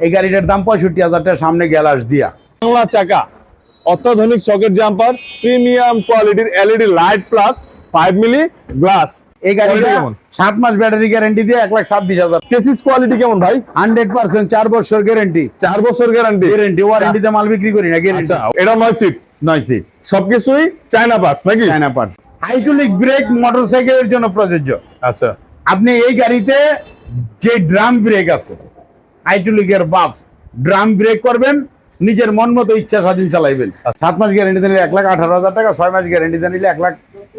এই গাড়িটার দাম পঁয়ষট্টি হাজার টাকা সামনে গ্যালাস দিয়া। বাংলা চাকা অত্যাধুনিক সকেট জাম্পার প্রিমিয়াম কোয়ালিটির এলইডি লাইট প্লাস ফাইভ মিলি গ্লাস এই গাড়িটা? সাত মাস ব্যাটারি গ্যারান্টি দিয়ে এক লাখ ছাব্বিশ হাজার। চেসিস কোয়ালিটি কেমন ভাই? হান্ড্রেড পার্সেন্ট চার বছর গ্যারান্টি। চার বছর গ্যারান্টি গ্যারান্টি ওয়ারেন্টিতে মাল বিক্রি করি না গ্যারান্টি আচ্ছা এটা নয় সিট নয় সিট সবকিছুই চায়না পার্টস নাকি? চায়না পার্ট হাইড্রোলিক ব্রেক মোটরসাইকেলের জন্য প্রযোজ্য। আচ্ছা। আপনি এই গাড়িতে যে ড্রাম ব্রেক আছে হাইড্রোলিকের বাফ ড্রাম ব্রেক করবেন নিজের মন মতো ইচ্ছা স্বাধীন চালাইবেন। সাত মাস গ্যারান্টিতে নিলে এক লাখ আঠারো হাজার টাকা ছয় মাস গ্যারান্টিতে নিলে এক লাখ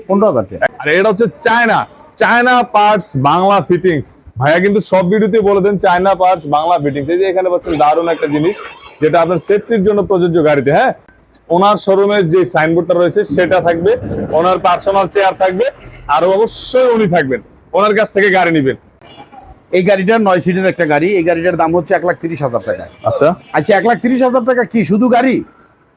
পনেরো হাজার টাকা। আর এটা হচ্ছে China. China parts Bangla fittings ভাইয়া কিন্তু সব ভিডিওতে বলে দেন চায়না পার্টস বাংলা ফিটিংস এই যে এখানে পাচ্ছেন দারুণ একটা জিনিস যেটা আপনার সেফটির জন্য প্রযোজ্য গাড়িতে হ্যাঁ? ওনার শোরুমের যে সাইনবোর্ডটা রয়েছে সেটা থাকবে। ওনার পার্সোনাল চেয়ার থাকবে। আর অবশ্যই উনি থাকবেন। ওনার কাছ থেকে গাড়ি নেবেন। এই গাড়িটা নয় সিটের একটা গাড়ি এই গাড়িটার দাম হচ্ছে এক লাখ তিরিশ হাজার টাকা। আচ্ছা। আচ্ছা এক লাখ তিরিশ হাজার টাকা কি শুধু গাড়ি?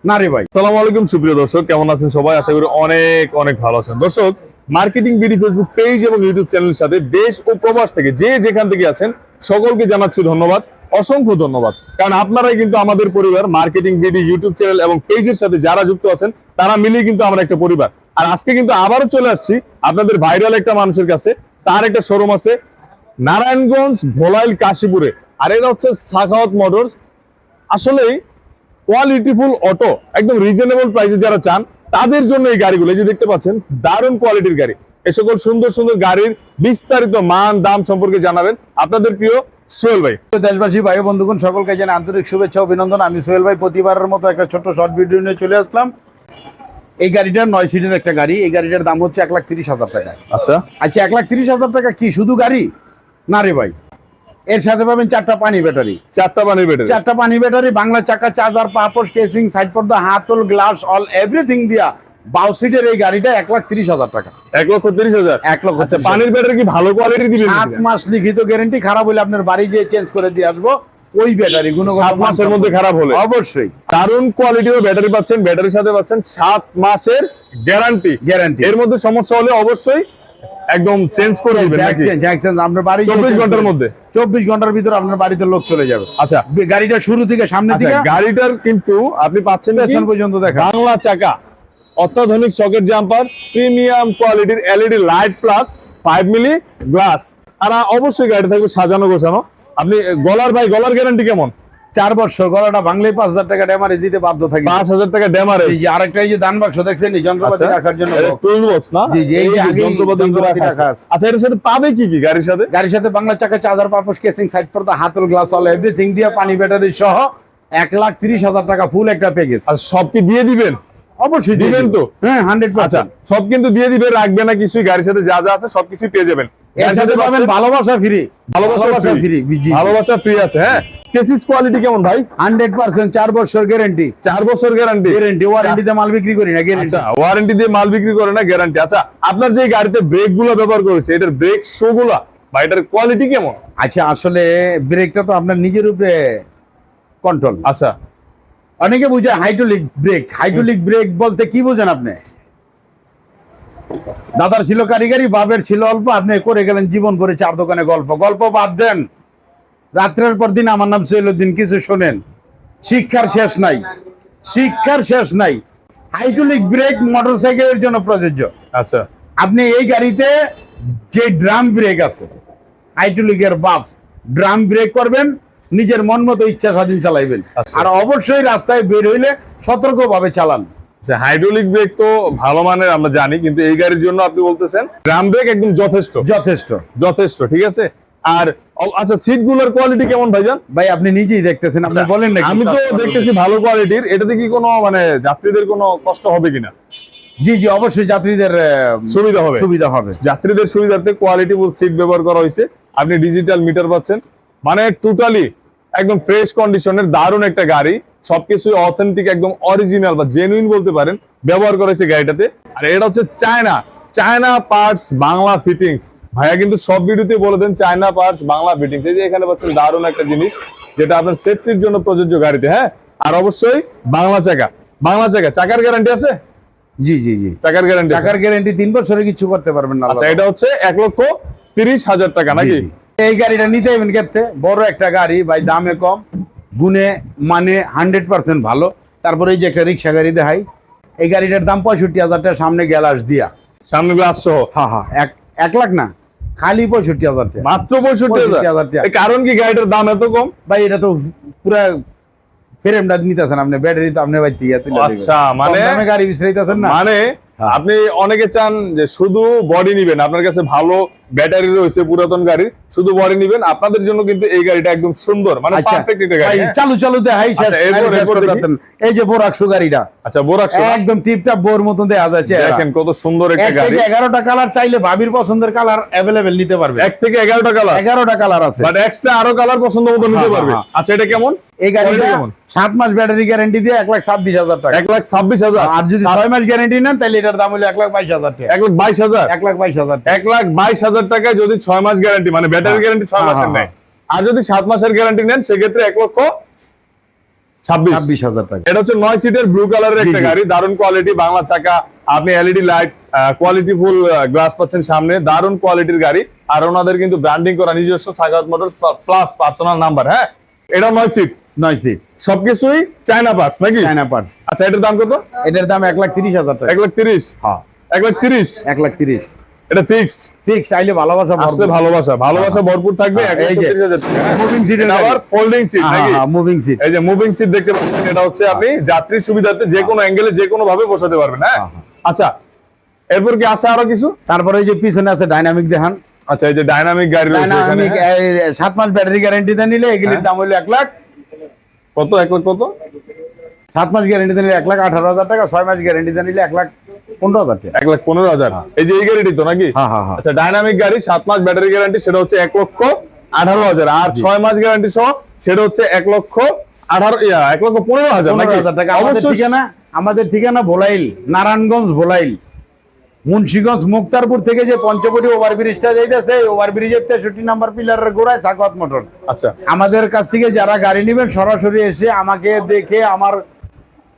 না রে ভাই। সালাম আলাইকুম সুপ্রিয় দর্শক কেমন আছেন সবাই? আশা করি অনেক অনেক ভালো আছেন। দর্শক মার্কেটিং বিডি ফেসবুক পেজ এবং ইউটিউব চ্যানেলের সাথে দেশ ও প্রবাস থেকে যে যেখান থেকে আছেন সকলকে জানাচ্ছি ধন্যবাদ অসংখ্য ধন্যবাদ। কারণ আপনারাই কিন্তু আমাদের পরিবার মার্কেটিং বিডি ইউটিউব চ্যানেল এবং পেজের সাথে যারা যুক্ত আছেন তারা মিলিয়ে কিন্তু আমরা একটা পরিবার। আর আজকে কিন্তু আবারও চলে আসছি আপনাদের ভাইরাল একটা মানুষের কাছে তার একটা শোরুম আছে নারায়ণগঞ্জ ভোলাইল কাশীপুরে। আর এটা হচ্ছে সাখাওয়াত মোটরস। আসলেই কোয়ালিটিফুল অটো একদম রিজনেবল প্রাইসে যারা চান তাদের জন্য এই গাড়িগুলো যে দেখতে পাচ্ছেন দারুণ কোয়ালিটির গাড়ি। এ সকল সুন্দর সুন্দর গাড়ির বিস্তারিত মান দাম সম্পর্কে জানাবেন আপনাদের প্রিয় সোহেল ভাই। দেশবাসী ভাই বন্ধুগণ সকলকে জানাই আন্তরিক শুভেচ্ছা অভিনন্দন। আমি সোহেল ভাই প্রতিবারের মতো একটা ছোট্ট শর্ট ভিডিও নিয়ে চলে আসলাম। এই গাড়িটা নয় সিটের একটা গাড়ি। এই গাড়িটার দাম হচ্ছে এক লাখ তিরিশ হাজার টাকা। আচ্ছা। আচ্ছা এক লাখ তিরিশ হাজার টাকা কি শুধু গাড়ি? না রে ভাই। এর সাথে পাবেন চারটা পানি ব্যাটারি। চারটা পানি ব্যাটারি। চারটা পানি ব্যাটারি বাংলা চাকা চার্জার পাপোশ কেসিং সাইড পর্দা হাতল গ্লাস অল এভরিথিং দিয়া বাউ সিটের এই গাড়িটা এক লাখ তিরিশ হাজার টাকা। এক লক্ষ তিরিশ হাজার? এক লক্ষ আচ্ছা পানির ব্যাটারি কি ভালো কোয়ালিটির দিবেন সাত মাস লিখিত গ্যারেন্টি খারাপ হলে আপনার বাড়ি যেয়ে চেঞ্জ করে দিয়ে আসব। ওই ব্যাটারি গুণগত সাত মাসের মধ্যে খারাপ হলে? অবশ্যই। দারুণ কোয়ালিটির ব্যাটারি পাচ্ছেন ব্যাটারির সাথে পাচ্ছেন সাত মাসের গ্যারান্টি গ্যারান্টি এর মধ্যে সমস্যা হলে অবশ্যই একদম চেঞ্জ করে দিবেন নাকি? আপনার বাড়ি 24 ঘণ্টার মধ্যে? চব্বিশ ঘণ্টার ভিতরে আপনার বাড়িতে লোক চলে যাবে। আচ্ছা। গাড়িটা শুরু থেকে সামনে আচ্ছা থেকে গাড়িটার কিন্তু আপনি পাচ্ছেন? পেছন পর্যন্ত দেখা। বাংলা চাকা। অত্যাধুনিক সকেট জাম্পার প্রিমিয়াম কোয়ালিটির LED light plus five milli glass. আর অবশ্যই গাড়ি থাকবে সাজানো গোছানো। আপনি গলার ভাই গলার গ্যারান্টি কেমন? চার বছর গলাটা ভাঙলে পাঁচ হাজার টাকা ড্যামারেজ দিতে বাধ্য থাকি। পাঁচ হাজার টাকা ড্যামারে? এই যে আরেকটা এই যে দান বাক্স দেখছেন যন্ত্রপাতি রাখার জন্য টুল বক্স। না? জি, জি, এই এই যে যে যন্ত্রপাতি যন্ত্রপাতি রাখা রাখা আছে। আছে। আচ্ছা এর সাথে পাবে কি কি গাড়ির সাথে? গাড়ির সাথে বাংলা চাকা চার্জার পারপোস কেসিং সাইড পর্দা হাতল গ্লাস অল এভরিথিং দিয়ে পানি ব্যাটারি সহ এক লাখ তিরিশ হাজার টাকা ফুল একটা প্যাকেজ আর সব কি দিয়ে দিবেন? অবশ্যই দিবেন তো? হ্যাঁ হান্ড্রেড আচ্ছা সব কিন্তু দিয়ে দিবে রাখবে না কিছুই গাড়ির সাথে যা যা আছে সবকিছু পেয়ে যাবেন। এর সাথে পাবেন ভালোবাসা ফ্রি ভালোবাসা ফ্রি ফ্রি ভালোবাসা ফ্রি আছে হ্যাঁ। চেসিস কোয়ালিটি কেমন ভাই? হান্ড্রেড পার্সেন্ট চার বছর গ্যারেন্টি চার বছর গ্যারান্টি গ্যারেন্টি ওয়ারেন্টিতে মাল বিক্রি করি না গ্যারেন্টি আচ্ছা ওয়ারেন্টি দিয়ে মাল বিক্রি করে না গ্যারান্টি আচ্ছা আপনার যে গাড়িতে ব্রেকগুলো ব্যবহার করেছে এটার ব্রেক শো গুলা বা এটার কোয়ালিটি কেমন? আচ্ছা আসলে ব্রেকটা তো আপনার নিজের উপরে কন্ট্রোল আচ্ছা। অনেকে বুঝে হাইড্রোলিক ব্রেক হাইড্রোলিক ব্রেক বলতে কি বুঝেন আপনি? দাদার ছিল কারিগরি বাবের ছিল অল্প আপনি করে গেলেন জীবন ভরে চার দোকানে গল্প। গল্প বাদ দেন। রাত্রের পর দিন আমার নাম সৈলুদ্দিন কিছু শোনেন। শিক্ষার শেষ নাই। শিক্ষার শেষ নাই। হাইড্রোলিক ব্রেক মোটরসাইকেলের জন্য প্রযোজ্য। আচ্ছা। আপনি এই গাড়িতে যে ড্রাম ব্রেক আছে হাইড্রোলিকের বাফ ড্রাম ব্রেক করবেন নিজের মন মতো ইচ্ছা স্বাধীন চালাইবেন। আচ্ছা। আর অবশ্যই রাস্তায় বের হইলে সতর্কভাবে চালান। আচ্ছা হাইড্রোলিক ব্রেক তো ভালো মানের আমরা জানি কিন্তু এই গাড়ির জন্য আপনি বলতেছেন ড্রাম ব্রেক একদম যথেষ্ট। যথেষ্ট। যথেষ্ট ঠিক আছে? আর আচ্ছা সিটগুলোর কোয়ালিটি কেমন ভাইজান? ভাই আপনি নিজেই দেখতেছেন আপনি আচ্ছা, বলেন না আমি তো দেখতেছি ভালো কোয়ালিটির এটাতে কি কোনো মানে যাত্রীদের কোনো কষ্ট হবে কিনা? জি জি অবশ্যই যাত্রীদের সুবিধা হবে। সুবিধা হবে। যাত্রীদের সুবিধার্থে কোয়ালিটি সিট ব্যবহার করা হয়েছে। আপনি ডিজিটাল মিটার পাচ্ছেন। মানে টোটালি একদম ফ্রেশ কন্ডিশনের দারুণ একটা গাড়ি। সবকিছু অথেন্টিক একদম অরিজিনাল বা জেনুইন বলতে পারেন ব্যবহার করেছে গাড়িটাতে। আর এটা হচ্ছে China. China parts Bangla fittings ভাইয়া কিন্তু সব ভিডিওতে বলে দেন চায়না পার্টস বাংলা ফিটিংস এই যে এখানে পাচ্ছেন দারুণ একটা জিনিস যেটা আপনার সেফটির জন্য প্রযোজ্য গাড়িতে হ্যাঁ? আর অবশ্যই বাংলা চাকা। বাংলা চাকা চাকার গ্যারান্টি আছে? জি জি জি। চাকার গ্যারান্টি চাকার গ্যারান্টি তিন বছরে কিছু করতে পারবেন না আচ্ছা এটা হচ্ছে এক লক্ষ তিরিশ হাজার টাকা নাকি। এই গাড়িটা নিতে হবেন ক্ষেত্রে বড় একটা গাড়ি ভাই দামে কম গুণে মানে হান্ড্রেড পার্সেন্ট ভালো। তারপরে এই যে একটা রিক্সা গাড়ি দেখাই এই গাড়িটার দাম পঁয়ষট্টি হাজার টাকা সামনে গ্যালাস দিয়া। সামনে গ্লাস সহ? হ্যাঁ হ্যাঁ এক এক লাখ না খালি পঁয়ষট্টি হাজার টাকা। মাত্র পঁয়ষট্টি হাজার? টাকা। কারণ কি গাড়িটার দাম এত কম? ভাই এটা তো পুরা ফ্রেমটা নিতেছেন আপনি ব্যাটারি তো আপনি ভাই দিয়ে আচ্ছা, মানে- দামে গাড়ি বিছরাইতেছেন না? মানে হ্যাঁ। আপনি অনেকে চান যে শুধু বডি নিবেন আপনার কাছে ভালো ব্যাটারি রয়েছে পুরাতন গাড়ি। শুধু বডি নিবেন। আপনাদের জন্য কিন্তু এই গাড়িটা একদম সুন্দর। মানে আচ্ছা। পারফেক্ট একটা গাড়ি হ্যাঁ? চালু চালু দেখাই আচ্ছা। এই যে বোরাকশো গাড়িটা। আচ্ছা বোরাক একদম টিপটাপ বোর মতন দেখা যাচ্ছে দেখেন কত সুন্দর একটা এক গাড়ি। থেকে এগারোটা কালার চাইলে ভাবির পছন্দের কালার অ্যাভেলেবেল নিতে পারবে। এক থেকে এগারোটা কালার এগারোটা কালার আছে। বাট এক্সট্রা আরও কালার পছন্দ মতো নিতে হ্যাঁ, পারবে। হ্যাঁ। আচ্ছা এটা কেমন? এই গাড়িটা কেমন? সাত মাস ব্যাটারি গ্যারান্টি দিয়ে এক লাখ ছাব্বিশ হাজার টাকা। এক লাখ ছাব্বিশ হাজার। আর যদি ছয় মাস গ্যারান্টি নেন তাহলে এটার দাম হলো এক লাখ বাইশ হাজার টাকা। এক লাখ বাইশ হাজার। এক লাখ বাইশ হাজার টাকা। এক লাখ বাইশ হাজার টাকায় যদি ছয় মাস গ্যারান্টি মানে ব্যাটারি হ্যাঁ। গ্যারান্টি ছয় হ্যাঁ, মাসের হ্যাঁ, নেয়। আর যদি সাত মাসের গ্যারান্টি নেন সেক্ষেত্রে এক লক্ষ ছাব্বিশ। হাজার টাকা। এটা হচ্ছে নয় সিটের ব্লু কালারের একটা। গাড়ি দারুণ কোয়ালিটি বাংলা চাকা আপনি LED light quality full glass পাচ্ছেন সামনে দারুণ কোয়ালিটির গাড়ি। আর ওনাদের কিন্তু ব্র্যান্ডিং করা নিজস্ব সাগাত মোটর প্লাস পার্সোনাল নাম্বার হ্যাঁ? এটা নয় সিট নয় সিট সবকিছুই চায়না পার্টস নাকি? চায়না পার্টস আচ্ছা এটার দাম কত? এটার দাম এক লাখ তিরিশ হাজার টাকা। এক লাখ তিরিশ? হ্যাঁ। এক লাখ তিরিশ? এক লাখ তিরিশ। এটা ফিক্সড ফিক্স চাইলে ভালোবাসা আসলে ভালোবাসা ভালোবাসা ভরপুর থাকবে হ্যাঁ, মুভিং এটা আবার ফোল্ডিং সিট নাকি? মুভিং সিট এই যে মুভিং সিট দেখতে পাচ্ছেন এটা হচ্ছে আপনি যাত্রীর সুবিধার্থে যে কোনো অ্যাঙ্গেলে যে কোনো ভাবে বসাতে পারবেন হ্যাঁ? হ্যাঁ, হ্যাঁ। আচ্ছা এরপর কি আছে আরও কিছু? তারপরে এই যে পিছনে আছে ডাইনামিক দেখান। আচ্ছা এই যে ডাইনামিক গাড়ি রয়েছে এখানে হ্যাঁ? সাত মাস ব্যাটারি গ্যারান্টিতে নিলে এগুলির হ্যাঁ। দাম হলো এক লাখ। কত এক লাখ কত? সাত মাস গ্যারান্টিতে নিলে এক লাখ আঠারো হাজার টাকা ছয় মাস গ্যারান্টিতে নিলে এক লাখ পনেরো হাজার এক লাখ পনেরো হাজার। এই যে এই গাড়িটি তো নাকি? আচ্ছা ডাইনামিক গাড়ি সাত মাস ব্যাটারি গ্যারান্টি সেটা হচ্ছে এক লক্ষ আঠারো হাজার। আর ছয় মাস গ্যারান্টি সহ সেটা হচ্ছে এক লক্ষ আঠারো এক লক্ষ পনেরো হাজার পনেরো নাকি হাজার টাকা। আমাদের অবশ্যই ঠিকানা আমাদের ঠিকানা ভোলাইল নারায়ণগঞ্জ ভোলাইল। মুন্সীগঞ্জ মুক্তারপুর থেকে যে পঞ্চবটি ওভারব্রিজটা যাইতেছে এই ওভারব্রিজের তেষট্টি নাম্বার পিলারের গোড়ায় সাকওয়াত মোটর। আচ্ছা। আমাদের কাছ থেকে যারা গাড়ি নেবেন সরাসরি এসে আমাকে দেখে আমার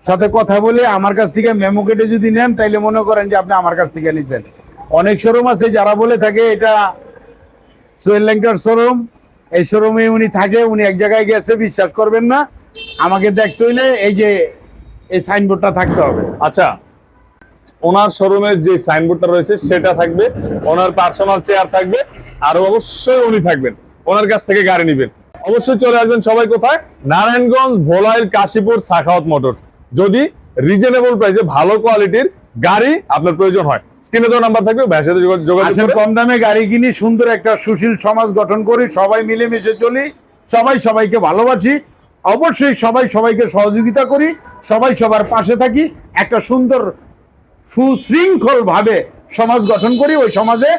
সাথে কথা বলে আমার কাছ থেকে মেমো কেটে যদি নেন, তাইলে মনে করেন যে আপনি আমার কাছ থেকে নিচ্ছেন অনেক শোরুম আছে যারা বলে থাকে, এটা সোহেল ল্যাংটার শোরুম এই শোরুমে উনি থাকে, উনি এক জায়গায় গেছে, বিশ্বাস করবেন না। আমাকে দেখতে হইলে এই যে এই সাইনবোর্ডটা থাকতে হবে। আচ্ছা ওনার শোরুমের যে সাইনবোর্ডটা রয়েছে, সেটা থাকবে। ওনার পার্সোনাল চেয়ার থাকবে, আর অবশ্যই উনি থাকবেন। ওনার কাছ থেকে গাড়ি নেবেন। অবশ্যই চলে আসবেন সবাই কোথায়? নারায়ণগঞ্জ, ভোলাইল, কাশীপুর সাখাওয়াত মোটরস। যদি রিজনেবল প্রাইসে ভালো কোয়ালিটির গাড়ি আপনার প্রয়োজন হয়। স্ক্রিনে তো নাম্বার থাকবে ভাইয়ের সাথে যোগা- যোগাযোগ করবেন। কম দামে গাড়ি কিনি সুন্দর একটা সুশীল সমাজ গঠন করি সবাই মিলেমিশে চলি সবাই সবাইকে ভালোবাসি অবশ্যই সবাই সবাইকে সহযোগিতা করি সবাই সবার পাশে থাকি একটা সুন্দর সুশৃঙ্খল ভাবে সমাজ গঠন করি ওই সমাজে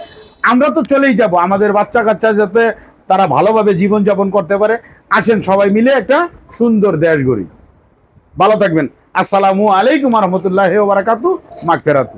আমরা তো চলেই যাব আমাদের বাচ্চা কাচ্চা যাতে তারা ভালোভাবে জীবনযাপন করতে পারে। আসেন সবাই মিলে একটা সুন্দর দেশ গড়ি। ভালো থাকবেন। আসসালামু আলাইকুম রহমতুল্লাহ বারাকাতু মাগফেরাতু।